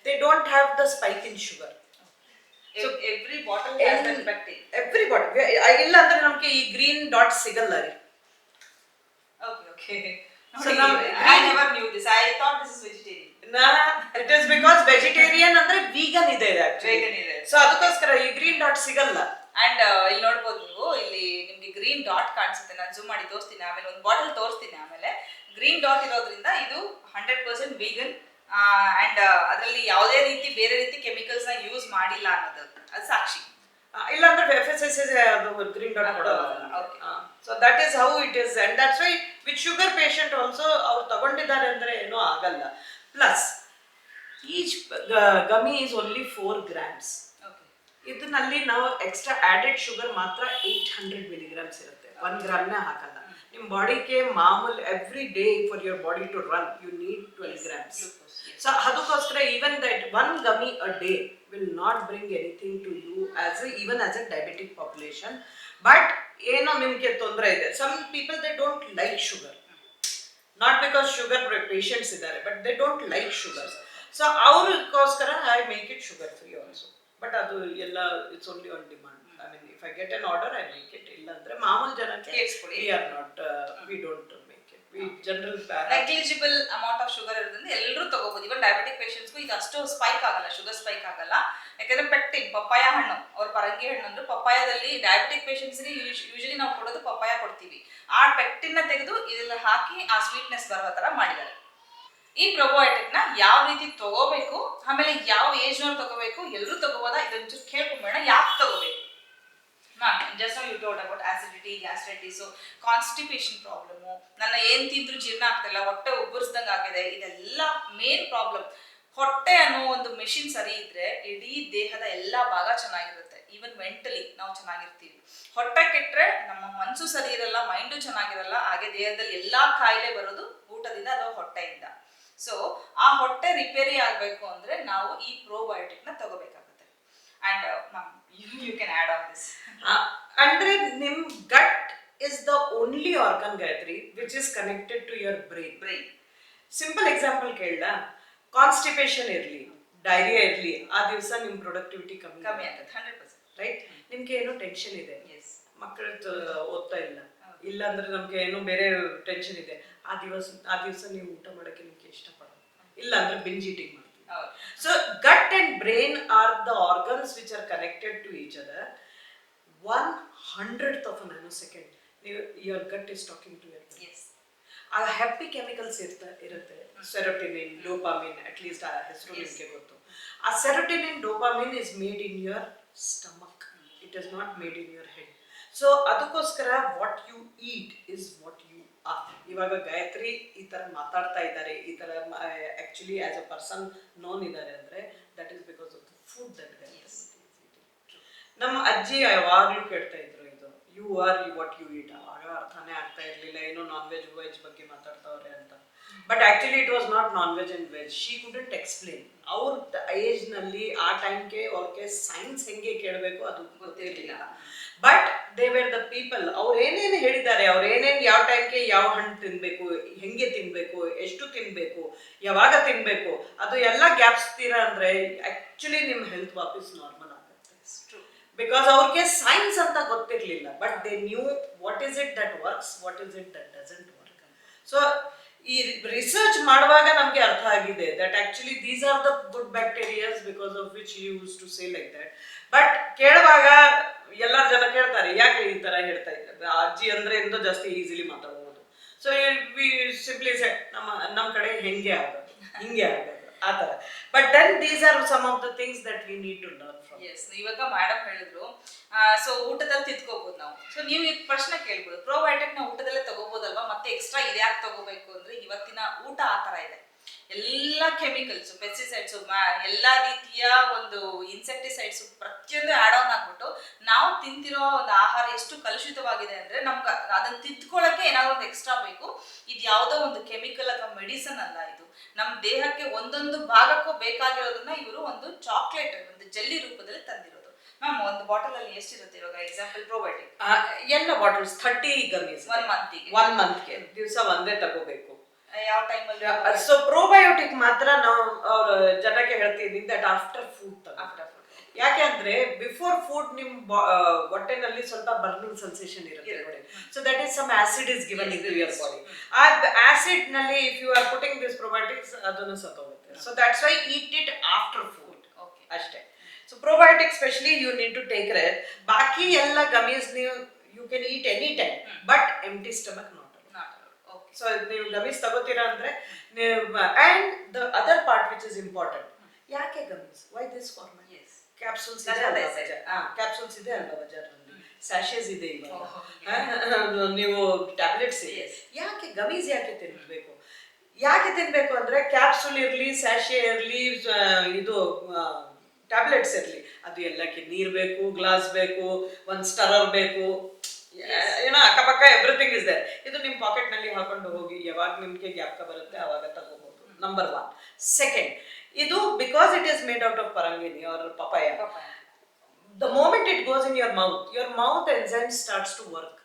they don't have the spike in sugar every bottle. Every bottle ಇಲ್ಲ ಅಂದ್ರೆ ನಮ್ಗೆ ಈ ಗ್ರೀನ್ ಡಾಟ್ ಸಿಗಲ್ಲ ರೀ. Okay, okay. So So now I never knew this. I thought this is vegetarian. It is because vegetarian ಅಂದ್ರೆ ವೀಗನ್ ಇದೆ ವೇಗನ್ ಇದೆ. ಸೊ ಅದಕ್ಕೋಸ್ಕರ ಈ ಗ್ರೀನ್ ಡಾಟ್ ಸಿಗಲ್ಲ ಅಂಡ್ ಇಲ್ಲಿ ನೋಡ್ಬೋದು ನೀವು ಇಲ್ಲಿ ನಿಮ್ಗೆ ಗ್ರೀನ್ ಡಾಟ್ ಕಾಣಿಸುತ್ತೆ ನಾನು ಜೂಮ್ ಮಾಡಿ ತೋರಿಸ್ತೀನಿ ಆಮೇಲೆ ಒಂದು ಬಾಟಲ್ ತೋರಿಸ್ತೀನಿ ಆಮೇಲೆ ಗ್ರೀನ್ ಡಾಟ್ ಇರೋದ್ರಿಂದ ಇದು ಹಂಡ್ರೆಡ್ ಪರ್ಸೆಂಟ್ ವೀಗನ್ ಅಂಡ್ ಅದರಲ್ಲಿ ಯಾವುದೇ ರೀತಿ ಬೇರೆ ರೀತಿ ಕೆಮಿಕಲ್ಸ್ನ ಯೂಸ್ ಮಾಡಿಲ್ಲ ಅನ್ನೋದು ಅದು ಸಾಕ್ಷಿ ಇಲ್ಲ ಅಂದ್ರೆ ಎಫ್ ಎಸ್ ಎಸ್ ಅದು ಗ್ರೀನ್ ಡಾಟ್ ಕೊಡೋದು. So that is how it is and that's why with sugar patient also ಅವ್ರು ತಗೊಂಡಿದ್ದಾರೆ ಅಂದ್ರೆ ಏನೂ ಆಗಲ್ಲ. Plus each gummy is only four grams ಇದನ್ನಲ್ಲಿ ನಾವು ಎಕ್ಸ್ಟ್ರಾ ಆಡೆಡ್ ಶುಗರ್ ಮಾತ್ರ ಏಯ್ಟ್ ಹಂಡ್ರೆಡ್ ಮಿಲಿಗ್ರಾಮ್ಸ್ ಇರುತ್ತೆ. ಒನ್ ಗ್ರಾಮ್ನೇ ಹಾಕಲ್ಲ. ನಿಮ್ಮ ಬಾಡಿಗೆ ಮಾಮೂಲಿ every day for your body to run you need twelve grams. So ಅದಕ್ಕೋಸ್ಕರ even that one gummy uh day will not bring anything to you as even as a diabetic population but ಏನೋ ನಿಮಗೆ ತೊಂದರೆ ಇದೆ. Some people they don't like sugar not because sugar patients ಇದ್ದಾರೆ but they don't like sugar so ಅವ್ರಿಗೋಸ್ಕರ I make it sugar free also but ಅದು ಎಲ್ಲ it's only on demand I mean if I get an order I make it ಇಲ್ಲ ಅಂದ್ರೆ ಮಾಮೂಲು ಜನಕ್ಕೆ. We are not we don't general negligible amount of sugar ಇರೋದ್ರಿಂದ ಎಲ್ಲರೂ ತಗೋಬಹುದು ಇವನ್ ಡಯಾಬಿಟಿಕ್ ಪೇಷಂಟ್ಸ್ಗೂ ಇದು ಅಷ್ಟು ಸ್ಪೈಕ್ ಆಗಲ್ಲ ಶುಗರ್ ಸ್ಪೈಕ್ ಆಗಲ್ಲ. ಯಾಕಂದ್ರೆ ಪೆಕ್ಟಿನ್ ಪಪ್ಪಾಯ ಹಣ್ಣು, ಅವ್ರ ಪರಂಗಿ ಹಣ್ಣು ಅಂದ್ರೆ ಪಪ್ಪಾಯದಲ್ಲಿ ಡಯಾಬಿಟಿಕ್ ಪೇಷಂಟ್ಸ್ಗೆ ಯೂಶಲಿ ನಾವು ಕೊಡೋದು ಪಪ್ಪಾಯ ಕೊಡ್ತೀವಿ. ಆ ಪೆಟ್ಟಿನ ತೆಗೆದು ಇದೆಲ್ಲ ಹಾಕಿ ಆ ಸ್ವೀಟ್ನೆಸ್ ಬರೋ ತರ ಮಾಡಿದ್ದಾರೆ. ಈ ಪ್ರೊಬಯೋಟಿಕ್ನ ಯಾವ ರೀತಿ ತಗೋಬೇಕು, ಆಮೇಲೆ ಯಾವ ಏಜ್ ನವ್ರು ತಗೋಬೇಕು ಎಲ್ಲರೂ ತಗೋಬೋದಾ? ಇದೊಂಚೂರು ಕೇಳ್ಕೊಂಬೇಡ ಯಾಕೆ ತಗೋಬೇಕು? ನಾನು just you told about acidity gastritis constipation problem ನನ್ನ ಏನು ತಿಂದ್ರು ಜೀರ್ಣ ಆಗ್ತಿಲ್ಲ ಹೊಟ್ಟೆ ಉಬ್ಬರಿಸ್ದಂಗೆ ಆಗಿದೆ, ಇದೆಲ್ಲ ಮೇನ್ ಪ್ರಾಬ್ಲಮ್ ಹೊಟ್ಟೆ ಅನ್ನೋ ಒಂದು ಮೆಷಿನ್ ಸರಿ ಇದ್ರೆ ಇಡೀ ದೇಹದ ಎಲ್ಲ ಭಾಗ ಚೆನ್ನಾಗಿರುತ್ತೆ ಈವನ್ ಮೆಂಟಲಿ ನಾವು ಚೆನ್ನಾಗಿರ್ತೀವಿ. ಹೊಟ್ಟೆ ಕೆಟ್ಟರೆ ನಮ್ಮ ಮನಸ್ಸು ಸರಿ ಇರಲ್ಲ ಮೈಂಡು ಚೆನ್ನಾಗಿರಲ್ಲ, ಹಾಗೆ ದೇಹದಲ್ಲಿ ಎಲ್ಲಾ ಕಾಯಿಲೆ ಬರೋದು ಊಟದಿಂದ ಅಥವಾ ಹೊಟ್ಟೆಯಿಂದ. ಸೊ ಆ ಹೊಟ್ಟೆ ರಿಪೇರಿ ಆಗಬೇಕು ಅಂದ್ರೆ ನಾವು ಈ ಪ್ರೋಬಯೋಟಿಕ್ನ ತಗೋಬೇಕಾಗುತ್ತೆ. You can add on this ಅಂದ್ರೆ ನಿಮ್ gut is the only organ Gayatri which is connected to your brain brain simple example ಕೇಳ ಕಾನ್ಸ್ಟಿಪೇಷನ್ ಇರಲಿ ಡೈರಿಯಾ ಇರಲಿ ಆ ದಿವಸ ನಿಮ್ಮ ಪ್ರೊಡಕ್ಟಿವಿಟಿ ಕಮ್ಮಿ ಕಮ್ಮಿ ಆಗುತ್ತೆ ಹಂಡ್ರೆಡ್ ಪರ್ಸೆಂಟ್ ರೈಟ್ ನಿಮ್ಗೆ ಏನೋ ಟೆನ್ಷನ್ ಇದೆ. ಎಸ್ ಮಕ್ಕಳು ಓದ್ತಾ ಇಲ್ಲ. ಇಲ್ಲಾಂದ್ರೆ ಇಲ್ಲ ನಮ್ಗೆ ಏನೋ ಬೇರೆ ಟೆನ್ಷನ್ ಇದೆ. ಆ ದಿವಸ ಆ ದಿವಸ ನೀವು ಊಟ ಮಾಡೋಕ್ಕೆ ನಿಮ್ಗೆ ಇಷ್ಟಪಡೋದು. ಇಲ್ಲ ಅಂದ್ರೆ ಬಿಂಜ್ ಈಟಿಂಗ್ ಮಾಡ್ತೀವಿ ಹೌದು so gut and brain are the organs which are connected to each other one hundred of nano second ನೀವು your gut is talking to yours ಆ ಹ್ಯಾಪಿ ಕೆಮಿಕಲ್ಸ್ ಇರ್ತ ಇರುತ್ತೆ ಸೆರೋಟಿನಿನ್ ಡೋಪಾಮಿನ್ ಅಟ್ ಲೀಸ್ಟ್ ಆ ಹೆಸರು ನಿಮಗೆ ಗೊತ್ತು ಆ serotonin dopamine is made in your stomach it is not made in your head so ಅದಕ್ಕೋಸ್ಕರ what you eat is what you ಇವಾಗ ಗಾಯತ್ರಿ ಈ ಥರ ಮಾತಾಡ್ತಾ ಇದ್ದಾರೆ ಈ ಥರ actually as a person known ಇದ್ದಾರೆ ಅಂದರೆ that is because of the food that ನಮ್ಮ ಅಜ್ಜಿ ಯಾವಾಗಲೂ ಕೇಳ್ತಾ ಇದ್ರು ಇದು you are you what you eat ಆಗ ಅರ್ಥನೇ ಆಗ್ತಾ ಇರಲಿಲ್ಲ ಏನೋ ನಾನ್ ವೆಜ್ ವೆಜ್ ಬಗ್ಗೆ ಮಾತಾಡ್ತಾವ್ರೆ ಅಂತ. But actually it was not non veg and veg she couldn't explain ಅವ್ರ ಏಜ್ನಲ್ಲಿ ಆ ಟೈಮ್ಗೆ ಅವ್ರಿಗೆ ಸೈನ್ಸ್ ಹೆಂಗೆ ಕೇಳಬೇಕು ಅದು ಗೊತ್ತಿರಲಿಲ್ಲ. But they were the people ಅವ್ರು ಏನೇನು ಹೇಳಿದ್ದಾರೆ ಅವ್ರು ಏನೇನು ಯಾವ ಟೈಮ್ಗೆ ಯಾವ ಹಣ್ಣು ತಿನ್ಬೇಕು ಹೆಂಗೆ ತಿನ್ಬೇಕು ಎಷ್ಟು ತಿನ್ಬೇಕು ಯಾವಾಗ ತಿನ್ಬೇಕು ಅದು ಎಲ್ಲ ಗ್ಯಾಪ್ಸ್ ತೀರ ಅಂದ್ರೆ ಆಕ್ಚುಲಿ ನಿಮ್ಮ ಹೆಲ್ತ್ ವಾಪಸ್ ನಾರ್ಮಲ್ ಆಗುತ್ತೆ. ಬಿಕಾಸ್ ಅವ್ರಿಗೆ ಸೈನ್ಸ್ ಅಂತ ಗೊತ್ತಿರಲಿಲ್ಲ but they knew what is it that works what is it that doesn't work so ಈ ರಿಸರ್ಚ್ ಮಾಡುವಾಗ ನಮಗೆ ಅರ್ಥ ಆಗಿದೆ that actually these are the good bacterias because of which used to say like that but ಕೇಳುವಾಗ ಎಲ್ಲ ಜನ ಕೇಳ್ತಾರೆ, ಯಾಕೆ ಈ ತರ ಹೇಳ್ತಾ ಇದ್ದಾರೆ? ಅಜ್ಜಿ ಅಂದ್ರೆ ಎಂದು ಜಾಸ್ತಿ ಈಸಿಲಿ ಮಾತಾಡ್ಬೋದು. ಸೊ ವಿ ಸಿಂಪ್ಲಿ ಸೆಟ್ ನಮ್ಮ ನಮ್ಮ ಕಡೆ ಹೆಂಗೆ ಆಗುತ್ತೆ ಹಿಂಗೆ ಆಗೋದು. ಆ but then these are some of the things that we need to learn yes ಇವಾಗ ಮೇಡಮ್ ಹೇಳಿದ್ರು ಸೊ ಊಟದಲ್ಲಿ ತಿದ್ಕೋಬಹುದು ನಾವು. ಸೊ ನೀವು ಈ ಪ್ರಶ್ನೆ ಕೇಳ್ಬೋದು ಪ್ರೊಬಯೋಟಿಕ್ನ ಊಟದಲ್ಲೇ ತಗೋಬಹುದಲ್ವಾ ಮತ್ತೆ ಎಕ್ಸ್ಟ್ರಾ ಇದ್ಯಾಕೆ ತಗೋಬೇಕು ಅಂದ್ರೆ ಇವತ್ತಿನ ಊಟ ಆ ತರ ಇದೆ. ಎಲ್ಲ ಕೆಮಿಕಲ್ಸ್ ಪೆಸ್ಟಿಸೈಡ್ಸ್ ಎಲ್ಲ ರೀತಿಯ ಒಂದು ಇನ್ಸೆಕ್ಟಿಸೈಡ್ಸ್ ಪ್ರತಿಯೊಂದು ಆಡ್ ಆನ್ ಆಗ್ಬಿಟ್ಟು ನಾವು ತಿಂತಿರೋ ಒಂದು ಆಹಾರ ಎಷ್ಟು ಕಲುಷಿತವಾಗಿದೆ ಅಂದ್ರೆ ನಮ್ಗೆ ಅದನ್ನ ತಿದ್ಕೊಳ್ಳಕ್ಕೆ ಏನಾದ್ರು ಒಂದು ಎಕ್ಸ್ಟ್ರಾ ಬೇಕು. ಇದು ಯಾವುದೋ ಒಂದು ಕೆಮಿಕಲ್ ಅಥವಾ ಮೆಡಿಸನ್ ಅಲ್ಲ ಇದು. ನಮ್ಮ ದೇಹಕ್ಕೆ ಒಂದೊಂದು ಭಾಗಕ್ಕೂ ಬೇಕಾಗಿರೋದನ್ನ ಇವರು ಒಂದು ಚಾಕ್ಲೇಟ್ ಒಂದು ಜೆಲ್ಲಿ ರೂಪದಲ್ಲಿ ತಂದಿರೋದು. ಮ್ಯಾಮ್ ಒಂದು ಬಾಟಲ್ ಅಲ್ಲಿ ಎಷ್ಟಿರುತ್ತೆ ಇವಾಗ ಎಕ್ಸಾಂಪಲ್ ಪ್ರೊಬಯೋಟಿಕ್ ಎಲ್ಲ bottles thirty gummies one month one ಮಂತ್ಗೆ ದಿವಸ ಒಂದೇ ತಗೋಬೇಕು. ಯಾವ ಟೈಮಲ್ಲಿ ಸೊ ಪ್ರೋಬಯೋಟಿಕ್ ಮಾತ್ರ ನಾವು ಅವ್ರ ಜನಕ್ಕೆ ಹೇಳ್ತೀನಿ that after food after food ಯಾಕೆ ಅಂದ್ರೆ ಬಿಫೋರ್ ಫುಡ್ ನಿಮ್ ಹೊಟ್ಟೆನಲ್ಲಿ ಸ್ವಲ್ಪ ಬರ್ನಿಂಗ್ ಸೆನ್ಸೇಷನ್ ಇರುತ್ತೆ so that is some acid is given in your body ಆ ಆಸಿಡ್ನಲ್ಲಿ if you are putting this probiotics ಅದನ್ನು ಸತ್ತೋಗುತ್ತೆ. So that's why eat it after food okay ಅಷ್ಟೇ. So probiotic specially you need to take ರೆ ಬಾಕಿ ಎಲ್ಲ ಗಮೀಸ್ ನೀವು you can eat any time but empty stomach so ನೀವು ಗಮೀಸ್ ತಗೋತೀರಾ ಅಂದ್ರೆ ನೀವು and the other part which is important ಯಾಕೆ gummies why this formal capsules ಇದೆ. ಬಜಾರ್? ಕ್ಯಾಪ್ಸೂಲ್ಸ್ ಇದೆ ಅಲ್ವಾ ಬಜಾರ್ನಲ್ಲಿ ಸ್ಯಾಶೇಸ್ ಇದೆ ಇವಾಗ. ನೀವು ಟ್ಯಾಬ್ಲೆಟ್ಸ್ ಇದೆ. ಯಾಕೆ ಗಮೀಸ್ ಯಾಕೆ ತಿನ್ಬೇಕು? ಯಾಕೆ ತಿನ್ಬೇಕು ಅಂದ್ರೆ ಕ್ಯಾಪ್ಸೂಲ್ ಇರ್ಲಿ ಸ್ಯಾಶೆ ಇರ್ಲಿ ಇದು ಟ್ಯಾಬ್ಲೆಟ್ಸ್ ಇರ್ಲಿ. ಅದು ಎಲ್ಲಕ್ಕೆ ನೀರ್ ಬೇಕು ಗ್ಲಾಸ್ ಬೇಕು ಒಂದು ಸ್ಟರರ್ ಬೇಕು. ಏನೋ ಅಕ್ಕಪಕ್ಕ ಎವ್ರಿಥಿಂಗ್ ಇಸ್ ದೇರ್. ಇದು ನಿಮ್ಮ ಪಾಕೆಟ್ನಲ್ಲಿ ಹಾಕೊಂಡು ಹೋಗಿ ಯಾವಾಗ ನಿಮಗೆ ಜ್ಞಾಪಕ ಬರುತ್ತೆ ಅವಾಗ ತಗೋಬಹುದು ನಂಬರ್ ಒನ್ ಸೆಕೆಂಡ್ ಇದು because it is made out of ಪರಂಗಿನಿ ಅವರ papaya the moment it goes in your mouth your mouth enzyme starts to work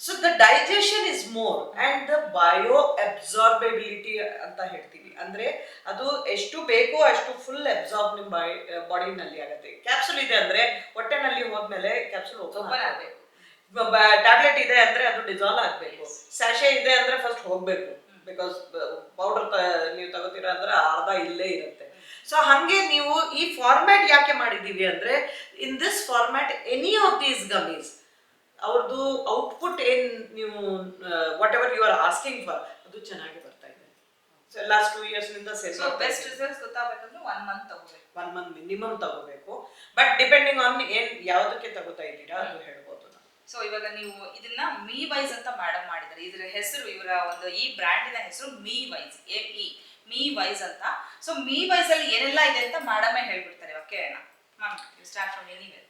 so the digestion is more and the bio absorbability ಅಂತ ಹೇಳ್ತೀವಿ ಅಂದ್ರೆ ಅದು ಎಷ್ಟು ಬೇಕೋ ಅಷ್ಟು ಫುಲ್ ಅಬ್ಸಾರ್ಬ್ ನಿಮ್ಮ ಬಾಡಿನಲ್ಲಿ ಆಗುತ್ತೆ. ಕ್ಯಾಪ್ಸುಲ್ ಇದೆ ಅಂದ್ರೆ ಹೊಟ್ಟೆನಲ್ಲಿ ಹೋದ್ಮೇಲೆ ಕ್ಯಾಪ್ಸುಲ್ ಓಪನ್ ಆಗಬೇಕು. ಟ್ಯಾಬ್ಲೆಟ್ ಇದೆ ಅಂದ್ರೆ ಅದು ಡಿಸಾಲ್ವ್ ಆಗಬೇಕು. ಸ್ಯಾಶೆ ಇದೆ ಅಂದ್ರೆ ಫಸ್ಟ್ ಹೋಗ್ಬೇಕು. ಬಿಕಾಸ್ ಪೌಡರ್ ನೀವು ತಗೋತೀರಾ ಅಂದ್ರೆ ಅರ್ಧ ಇಲ್ಲೇ ಇರುತ್ತೆ. ಸೊ ಹಂಗೆ ನೀವು ಈ ಫಾರ್ಮ್ಯಾಟ್ ಯಾಕೆ ಮಾಡಿದ್ದೀವಿ ಅಂದ್ರೆ in this format any of these gummies ಅವ್ರದ್ದು ಔಟ್ಪುಟ್ ಏನ್ ನೀವು whatever you are asking for ಅದು ಚೆನ್ನಾಗಿ ಬರ್ತಾ ಇದೆ. ಸೊ ಲಾಸ್ಟ್ ಟೂ ಇಯರ್ಸ್ನಿಂದ ಸೇಲ್ ಬೆಸ್ಟ್ ರಿಸಲ್ಟ್ಸ್ ಗೊತ್ತಾಗಬೇಕಂದ್ರೆ ಒನ್ ಮಂತ್ ತಗೋಬೇಕು. ಒನ್ ಮಂತ್ ಮಿನಿಮಮ್ ತಗೋಬೇಕು. ಬಟ್ ಡಿಪೆಂಡಿಂಗ್ ಆನ್ ಏನ್ ಯಾವುದಕ್ಕೆ ತಗೋತಾ ಇದ್ದೀರಾ ಅದು ಹೇಳ್ಬೋದು. ಸೊ ಇವಾಗ ನೀವು ಇದನ್ನ ಮೀ ವೈಸ್ ಅಂತ ಮೇಡಮ್ ಮಾಡಿದ್ದಾರೆ. ಇದ್ರ ಹೆಸರು ಇವರ ಒಂದು ಈ ಬ್ರ್ಯಾಂಡಿನ ಹೆಸರು me wise A E me wise ಅಂತ. ಸೊ ಮೀ ವೈಸ್ ಅಲ್ಲಿ ಏನೆಲ್ಲ ಇದೆ ಅಂತ ಮೇಡಮೇ ಹೇಳ್ಬಿಡ್ತಾರೆ. Okay start from anywhere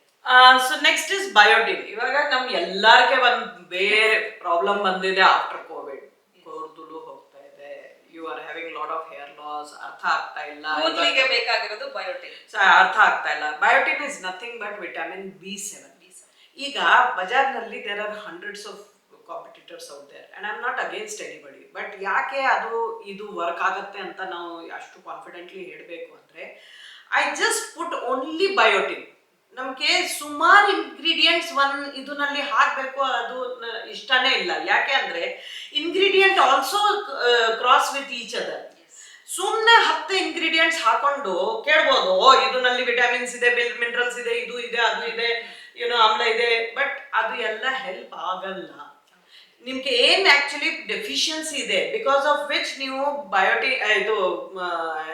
so next is biotin ಇವಾಗ ನಮ್ ಎಲ್ಲಾರ್ಗೆ ಒಂದ್ ಬೇರೆ ಪ್ರಾಬ್ಲಮ್ ಬಂದಿದೆ ಆಫ್ಟರ್ ಕೋವಿಡ್ ಕೂದಲು ಹೋಗ್ತಾ ಇದೆ. You are having lot of hair loss ಅರ್ಥ ಆಗ್ತಾ ಇಲ್ಲ. ಕೂದಲಿಗೆ ಬೇಕಾಗಿರೋದು ಬಯೋಟಿಕ್ ಸೊ ಅರ್ಥ ಆಗ್ತಾ ಇಲ್ಲ. Biotin is nothing but vitamin B seven ಈಗ ಬಜಾರ್ನಲ್ಲಿ there are hundreds of competitors out there and I am not against anybody but ಯಾಕೆ ಅದು ಇದು ವರ್ಕ್ ಆಗುತ್ತೆ ಅಂತ ನಾವು ಅಷ್ಟು ಕಾನ್ಫಿಡೆಂಟ್ಲಿ ಹೇಳಬೇಕು ಅಂದ್ರೆ I just put only biotin ನಮಗೆ ಸುಮಾರು ಇಂಗ್ರೀಡಿಯೆಂಟ್ಸ್ ಒನ್ ಇದನ್ನಲ್ಲಿ ಹಾಕಬೇಕು ಅದು ಇಷ್ಟನೇ ಇಲ್ಲ. ಯಾಕೆ ಅಂದ್ರೆ ingredient also cross with each other ಸುಮ್ಮನೆ ಹತ್ತು ಇಂಗ್ರೀಡಿಯೆಂಟ್ಸ್ ಹಾಕೊಂಡು ಕೇಳ್ಬೋದು ಓ ಇದರಲ್ಲಿ ವಿಟಮಿನ್ಸ್ ಇದೆ ಮಿನರಲ್ಸ್ ಇದೆ ಇದು ಇದೆ ಅದು ಇದೆ. ಏನೋ ಆಮ್ಲ ಇದೆ ಬಟ್ ಅದು ಎಲ್ಲ ಹೆಲ್ಪ್ ಆಗಲ್ಲ. ನಿಮ್ಗೆ ಏನ್ ಆಕ್ಚುಲಿ ಡೆಫಿಷಿಯನ್ಸಿ ಇದೆ ಬಿಕಾಸ್ ಆಫ್ ವಿಚ್ ನೀವು ಬಯೋಟಿ ಇದು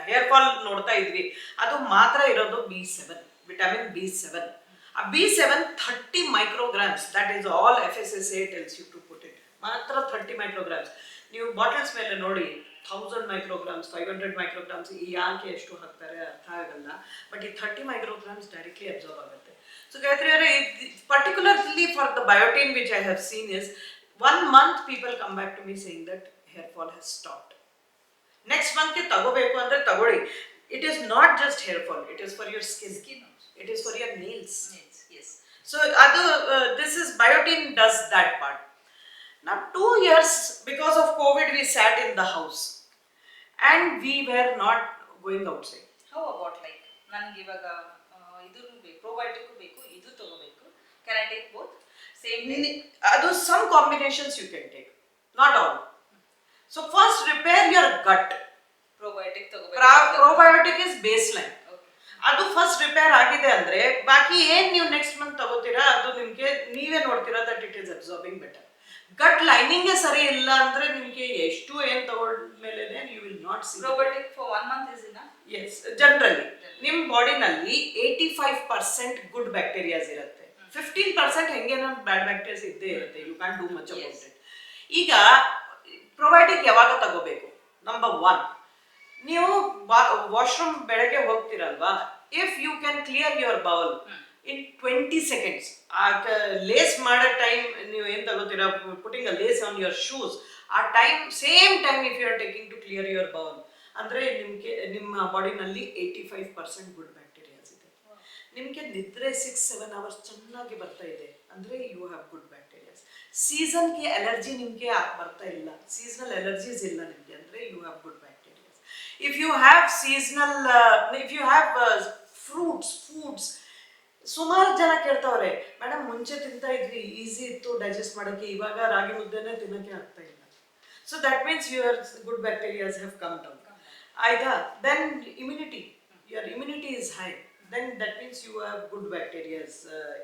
ಹೇರ್ ಫಾಲ್ ನೋಡ್ತಾ ಇದ್ವಿ. ಅದು ಮಾತ್ರ ಇರೋದು B seven vitamin B seven ಆ B seven thirty micrograms that is all F S S A tells you to put it ಮಾತ್ರ ಥರ್ಟಿ ಮೈಕ್ರೋಗ್ರಾಮ್ಸ್ ನೀವು ಬಾಟಲ್ಸ್ ಮೇಲೆ ನೋಡಿ thousand micrograms five hundred micrograms ಈ ಯಾಕೆ ಎಷ್ಟು ಹಾಕ್ತಾರೆ ಅರ್ಥ ಆಗಲ್ಲ. ಬಟ್ ಈ ಥರ್ಟಿ ಮೈಕ್ರೋಗ್ರಾಮ್ಸ್ ಡೈರೆಕ್ಟ್ಲಿ ಅಬ್ಸರ್ವ್ ಆಗುತ್ತೆ. ಸೊ ಗಾಯತ್ರಿ ಅವರೇ particularly for the biotin which I have seen is one month people come back to me saying that hair fall has stopped next ಮಂತ್ಗೆ ತಗೋಬೇಕು ಅಂದ್ರೆ ತಗೊಳ್ಳಿ it is not just hair fall it is for your skin skin it is for your nails yes so ಅದು this is biotin does that part now two years because of covid we sat in the house and we were not going outside how about like ನನಗೆ ಇವಾಗ ಇದು ಬೇಕು ಪ್ರೋಬಯೋಟಿಕ್ ಬೇಕು ಇದು ತಗೋಬೇಕು. Can I take both same ಅದು some combinations you can take not all. So first repair your gut probiotic ತಗೋಬೇಕು. Probiotic ಇಸ್ ಬೇಸ್ ಲೈನ್ ಅದು ಫಸ್ಟ್ ರಿಪೇರ್ ಆಗಿದೆ ಅಂದ್ರೆ ಬಾಕಿ ಏನ್ ನೀವು ನೆಕ್ಸ್ಟ್ ಮಂತ್ ತಗೋತೀರಾ ಅದು ನಿಮ್ಗೆ ನೀವೇ ನೋಡ್ತೀರಾ that it is absorbing better gut lining ಸರಿ ಇಲ್ಲ ಅಂದ್ರೆ ನಿಮಗೆ ಎಷ್ಟು ಏನ್ ತಗೊಂಡ್ಮೇಲೆ you will not see probiotic for one month is ಇನ್ನ ಎಸ್ ಜನರಲಿ ನಿಮ್ಮ ಬಾಡಿನಲ್ಲಿ eighty five percent good bacterias ಇರುತ್ತೆ. ಫಿಫ್ಟೀನ್ ಪರ್ಸೆಂಟ್ ಹೆಂಗೆ ನಮ್ಮ ಬ್ಯಾಡ್ ಬ್ಯಾಕ್ಟೀರಿಯಾಸ್ ಇದ್ದೇ ಇರುತ್ತೆ. You can do much about. It ಈಗ ಪ್ರೊಬಯೋಟಿಕ್ ಯಾವಾಗ ತಗೋಬೇಕು? ನಂಬರ್ ಒನ್ ನೀವು ವಾಶ್ರೂಮ್ ಬೆಳಗ್ಗೆ ಹೋಗ್ತೀರಲ್ವಾ? If you can clear your bowel in twenty seconds ಆ ಲೇಸ್ ಮಾಡೋ ಟೈಮ್ ನೀವು ಏನು ತಗೋತೀರಾ? Putting a lace on your shoes ಆ time same time if you are taking to clear your bowel ಅಂದರೆ ನಿಮಗೆ, ನಿಮ್ಮ ಬಾಡಿನಲ್ಲಿ eighty five percent good bacterias ಇದೆ. ನಿಮಗೆ ನಿದ್ರೆ ಸಿಕ್ಸ್ ಸೆವೆನ್ ಅವರ್ಸ್ ಚೆನ್ನಾಗಿ ಬರ್ತಾ ಇದೆ. ಅಂದರೆ ಯು ಹ್ಯಾವ್ ಗುಡ್ ಬ್ಯಾಕ್ಟೀರಿಯಾಸ್. ಸೀಸನ್ಗೆ ಅಲರ್ಜಿ ನಿಮಗೆ ಬರ್ತಾ ಇಲ್ಲ. ಸೀಸನಲ್ ಅಲರ್ಜೀಸ್ ಇಲ್ಲ ನಿಮಗೆ, ಅಂದರೆ you have good bacterias. If you have seasonal if you have fruits foods ಸುಮಾರು ಜನ ಕೇಳ್ತಾವ್ರೆ ಮೇಡಮ್ ಮುಂಚೆ ತಿಂತಾ ಇದ್ವಿ, ಈಸಿ ಇತ್ತು ಡೈಜೆಸ್ಟ್ ಮಾಡೋಕ್ಕೆ, ಇವಾಗ ರಾಗಿ ಮುದ್ದೆನೇ ತಿನ್ನೋಕ್ಕೆ ಆಗ್ತಾ ಇಲ್ಲ. So that means your good bacterias have come down ಆಯ್ತಾ then immunity your immunity is high then that means you have good bacterias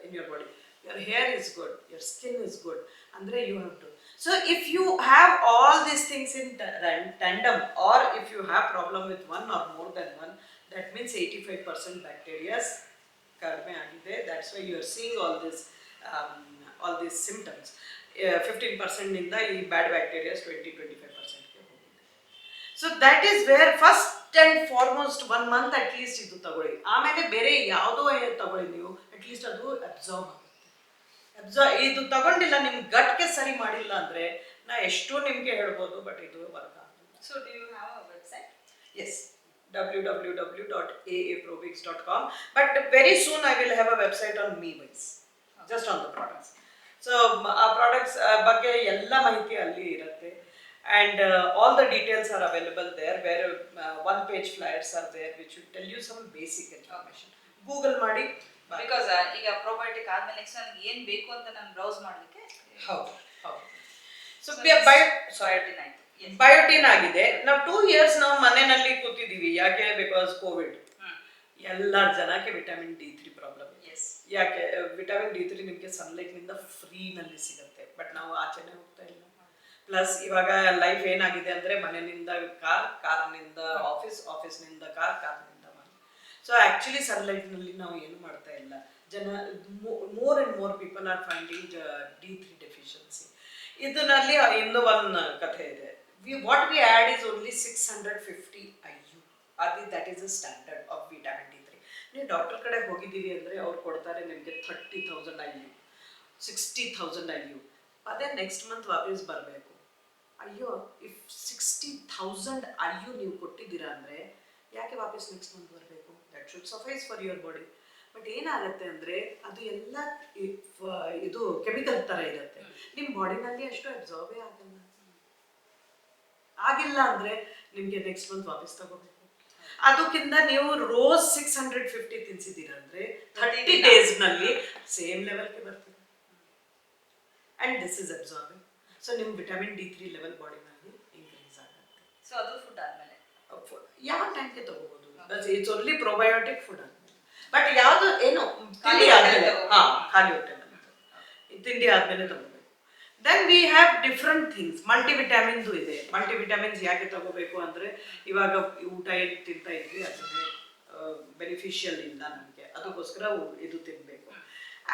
in your body your hair is good your skin is good ಅಂದರೆ you have to so if you have all these things in tandem or if you have problem with one or more than one that means eighty five percent bacterias ಕಡಿಮೆ ಆಗಿದೆ that's why you are seeing all this all this symptoms fifteen ಪರ್ಸೆಂಟ್ನಿಂದ ಈ bad bacterias twenty twenty five ಪರ್ಸೆಂಟ್ಗೆ ಹೋಗಿದೆ So that is where first and foremost one month at least ಇದು ತಗೊಳ್ಳಿ. ಆಮೇಲೆ ಬೇರೆ ಯಾವುದೋ ತಗೊಳ್ಳಿ ನೀವು ಅಟ್ ಲೀಸ್ಟ್ ಅದು ಅಬ್ಸರ್ವ್ ಆಗುತ್ತೆ. ಇದು ತಗೊಂಡಿಲ್ಲ ನಿಮ್ಗೆ ಗಟ್ಗೆ ಸರಿ ಮಾಡಿಲ್ಲ ಅಂದರೆ ನಾ ಎಷ್ಟೋ ನಿಮಗೆ ಹೇಳ್ಬೋದು ಬಟ್ ಇದು work W so do you have a website com but very soon I will have a website on me mice just on the products so ಆ ಪ್ರಾಡಕ್ಟ್ಸ್ ಬಗ್ಗೆ ಎಲ್ಲ ಮಾಹಿತಿ ಅಲ್ಲಿ ಇರುತ್ತೆ. And all the details are available there ಬೇರೆ one page flyers are there which will tell you some basic information Google ಮಾಡಿ ಬಿಕಾಸ್ ಈಗ ಪ್ರೊಬಯೋಟಿಕ್ ಆದ್ಮೇಲೆ ನೆಕ್ಸ್ಟ್ ನನಗೆ ಏನು ಬೇಕು ಅಂತ ನಾನು ಬ್ರೌಸ್ ಮಾಡಲಿಕ್ಕೆ ಹೌದು ಹೌದು. ಸೊ So, ಬಯೋ ಬಯೋಟಿನ್ ಆಯ್ತು. ಬಯೋಟಿನ್ ಆಗಿದೆ. ನಾವು ಟೂ ಇಯರ್ಸ್ ನಾವು ಮನೆಯಲ್ಲಿ ಕೂತಿದ್ದೀವಿ ಯಾಕೆ? ಬಿಕಾಸ್ ಕೋವಿಡ್ ಎಲ್ಲ ಜನಕ್ಕೆ ವಿಟಮಿನ್ ಡಿ ತ್ರೀ ಪ್ರಾಬ್ಲಮ್ ಯಾಕೆ? ವಿಟಮಿನ್ ಡಿ ತ್ರೀ ನಿಮಗೆ ಸನ್ಲೈಟ್ನಿಂದ ಫ್ರೀನಲ್ಲಿ ಸಿಗುತ್ತೆ. ಬಟ್ ನಾವು ಆಚೆನೆ ಹೋಗ್ತಾ ಇಲ್ಲ. ಪ್ಲಸ್ ಇವಾಗ ಲೈಫ್ ಏನಾಗಿದೆ ಅಂದರೆ ಮನೆಯಿಂದ ಕಾರ್ ಕಾರ್ನಿಂದ ಆಫೀಸ್ ಆಫೀಸ್ನಿಂದ ಕಾರ್ ಕಾರ್ನಿಂದ ಮನೆ. ಸೊ ಆ್ಯಕ್ಚುಲಿ ಸನ್ಲೈಟ್ನಲ್ಲಿ ನಾವು ಏನು ಮಾಡ್ತಾ ಇಲ್ಲ. ಜನ more and more people are finding D three deficiency ಇದರಲ್ಲಿ ಇನ್ನೂ ಒಂದು ಕಥೆ ಇದೆ. We what we add is only six hundred fifty I U ಅದು that is a standard of vitamin D three ನೀವು ಡಾಕ್ಟರ್ ಕಡೆ ಹೋಗಿದ್ದೀವಿ ಅಂದರೆ ಅವ್ರು ಕೊಡ್ತಾರೆ ನಿಮಗೆ thirty thousand I U sixty thousand I U ಅದೇ ನೆಕ್ಸ್ಟ್ ಮಂತ್ ವಾಪಸ್ ಬರಬೇಕು. ಅಯ್ಯೋ ಇಫ್ ಸಿಕ್ಸ್ಟಿ ಥೌಸಂಡ್ ಅಯ್ಯೋ ನೀವು ಕೊಟ್ಟಿದ್ದೀರಾ ಅಂದರೆ ಯಾಕೆ ವಾಪಸ್ ನೆಕ್ಸ್ಟ್ ಮಂತ್ ಬರಬೇಕು? That should suffice for your body but ಏನಾಗುತ್ತೆ ಅಂದರೆ ಅದು ಎಲ್ಲ ಇದು ಕೆಮಿಕಲ್ ಥರ ಇರುತ್ತೆ. ನಿಮ್ಮ ಬಾಡಿನಲ್ಲಿ ಅಷ್ಟು ಅಬ್ಸಾರ್ಬೇ ಆಗಲ್ಲ. ಆಗಿಲ್ಲ ಅಂದರೆ ನಿಮಗೆ ನೆಕ್ಸ್ಟ್ ಮಂತ್ ವಾಪಸ್ ತಗೋಬೇಕು. ಅದಕ್ಕಿಂತ ನೀವು ರೋಸ್ ಸಿಕ್ಸ್ ಹಂಡ್ರೆಡ್ ಫಿಫ್ಟಿ ತಿನ್ಸಿದ್ದೀರ ತರ್ಟಿ ಥರ್ಟಿ ಡೇಸ್ನಲ್ಲಿ ಸೇಮ್ ಲೆವೆಲ್ಗೆ ಬರ್ತದೆ and this is absorbing so ನಿಮ್ಮ ವಿಟಮಿನ್ ಡಿ ತ್ರೀ ಲೆವೆಲ್ ಬಾಡಿನಲ್ಲಿ ಇನ್ಕ್ರೀಸ್ ಆಗುತ್ತೆ. ಸೊ ಅದು ಫುಡ್ ಆದ್ಮೇಲೆ. ಯಾವ ಟೈಮ್ಗೆ ತಗೋಬಹುದು ಇಟ್ಸ್ ಓನ್ಲಿ ಪ್ರೊಬಯೋಟಿಕ್ ಫುಡ್ ಆದ್ಮೇಲೆ. ಬಟ್ ಯಾವುದು ಏನು ತಿಂಡಿ ಆದ್ಮೇಲೆ. ಹಾ ಖಾಲಿ ಹೊಟ್ಟೆನಲ್ಲಿ ತಿಂಡಿ ಆದ್ಮೇಲೆ ತಗೋಬೇಕು. Then we have different things multi ಮಲ್ಟಿವಿಟಮಿನ್ದು ಇದೆ. ಮಲ್ಟಿ ಮಲ್ಟಿವಿಟಮಿನ್ಸ್ ಯಾಕೆ ತಗೋಬೇಕು ಅಂದ್ರೆ ಇವಾಗ ಊಟ ಏನು ತಿಂತಾ ಇದ್ವಿ ಅದನ್ನೇ ಬೆನಿಫಿಷಿಯಲ್ ಇಲ್ಲ ನಮಗೆ. ಅದಕ್ಕೋಸ್ಕರ ಇದು ತಿನ್ಬೇಕು.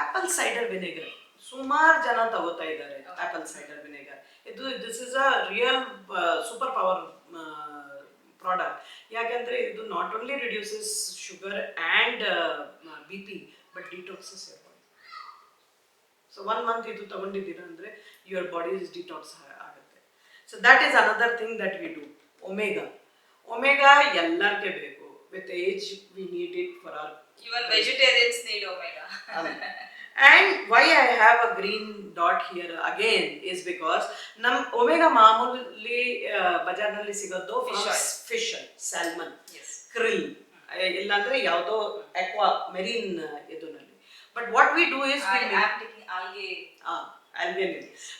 ಆಪಲ್ ಸೈಡರ್ ವಿನೆಗರ್ ಸುಮಾರು ಜನ ತಗೋತಾ ಇದ್ದಾರೆ ಆಪಲ್ ಸೈಡರ್ ವಿನೆಗರ್ ಇದು this is a real super power product ಯಾಕೆಂದ್ರೆ ಇದು not only reduces sugar and B P but detoxes your body so one month ಇದು ತಗೊಂಡಿದ್ದೀರಾ ಅಂದರೆ ಯುವರ್ ಬಾಡಿ ಇಸ್ ಡಿಟಾಕ್ಸ್ ಆಗುತ್ತೆ. So that is another thing that we do omega omega ಎಲ್ಲರಿಗೆ ಬೇಕು. With age we need it for are even vegetarians need omega And why I have a green dot here again is because ನಮ್ ಒಮೆಗಾ ಮಾಮೂಲಿ ಬಜಾರ್ನಲ್ಲಿ ಸಿಗೋದು Fish oil. ಫಿಶ್ ಸ್ಯಾಲ್ಮನ್ ಎಸ್ ಕ್ರಿಲ್ ಇಲ್ಲಾಂದ್ರೆ ಯಾವುದೋ ಅಕ್ವಾ ಮೆರೀನ್ ಇದರಲ್ಲಿ but what we do is I am taking algae Ah, algae.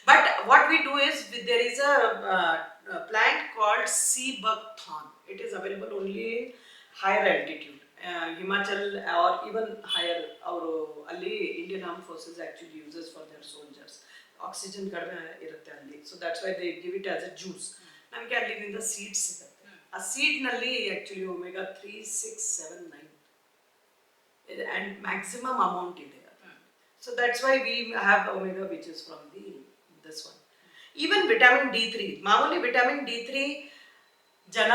But what we do is with- there is a, uh, a plant called sea buckthorn. It is available only in higher altitude. Uh, Himachal or even higher ಅವರು ಅಲ್ಲಿ Indian arm forces actually uses for their soldiers oxygen ಕಡಿಮೆ ಇರುತ್ತೆ ಅಲ್ಲಿ. So that's why they give it as a juice ನಮಗೆ ಅಲ್ಲಿಂದ ಸೀಡ್ಸ್ ಸಿಗುತ್ತೆ. ಆ ಸೀಡ್ನಲ್ಲಿ actually omega three six seven nine and maximum amount ಇದೆ so that's why we have omega which is from the this one even vitamin D three ಮಾಮೂಲಿ ವಿಟಮಿನ್ ಡಿ ತ್ರೀ ಜನ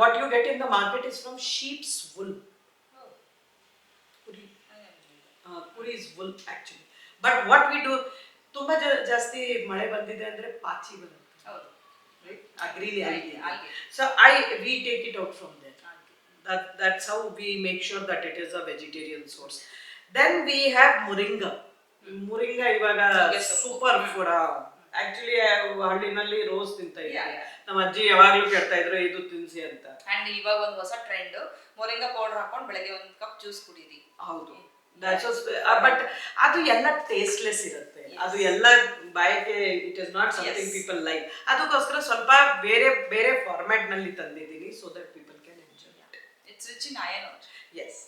what you get in the market is from sheep's wool ಕುರಿ ಕುರೀಸ್ wool actually but what we do ತುಂಬ ಜಾಸ್ತಿ ಮಳೆ ಬಂದಿದೆ ಅಂದರೆ ಪಾಚಿ ಬರುತ್ತೆ ಹೌದು right? ಆ green Algae, algae. So I we take it out from there That, that's how we make sure that it is a vegetarian source. Then we have moringa. Moringa ಇವಾಗ ನುಗ್ಗೆ ಸೊಪ್ಪು. ಸೂಪರ್ ಫುಡ್ ಆಕ್ಚುಲಿ ಹಳ್ಳಿನಲ್ಲಿ ರೋಸ್ ತಿಂತ ಇದ್ವಿ Yeah, yeah. ನಮ್ಮ ಅಜ್ಜಿ ಯಾವಾಗ್ಲೂ ಕೇಳ್ತಾ ಇದ್ರು ಇದು ತಿನ್ಸಿ ಅಂತ. ಅಂಡ್ ಇವಾಗ ಒಂದು ಹೊಸ ಟ್ರೆಂಡ್ ಮೊರಿಂಗಾ ಪೌಡರ್ ಹಾಕೊಂಡು ಬೆಳಗ್ಗೆ ಒಂದು ಕಪ್ ಜ್ಯೂಸ್ ಕುಡೀರಿ. ಹೌದು. ಬಟ್ ಅದು ಎಲ್ಲ ಟೇಸ್ಟ್ಲೆಸ್ ಇರುತ್ತೆ. ಅದು ಎಲ್ಲ ಬಾಯಕ್ಕೆ it is not something. People like ಅದಕ್ಕೋಸ್ಕರ ಸ್ವಲ್ಪ ಬೇರೆ ಬೇರೆ ಫಾರ್ಮ್ಯಾಟ್ನಲ್ಲಿ ತಂದಿದ್ದೀನಿ so that people can enjoy it's rich in iron S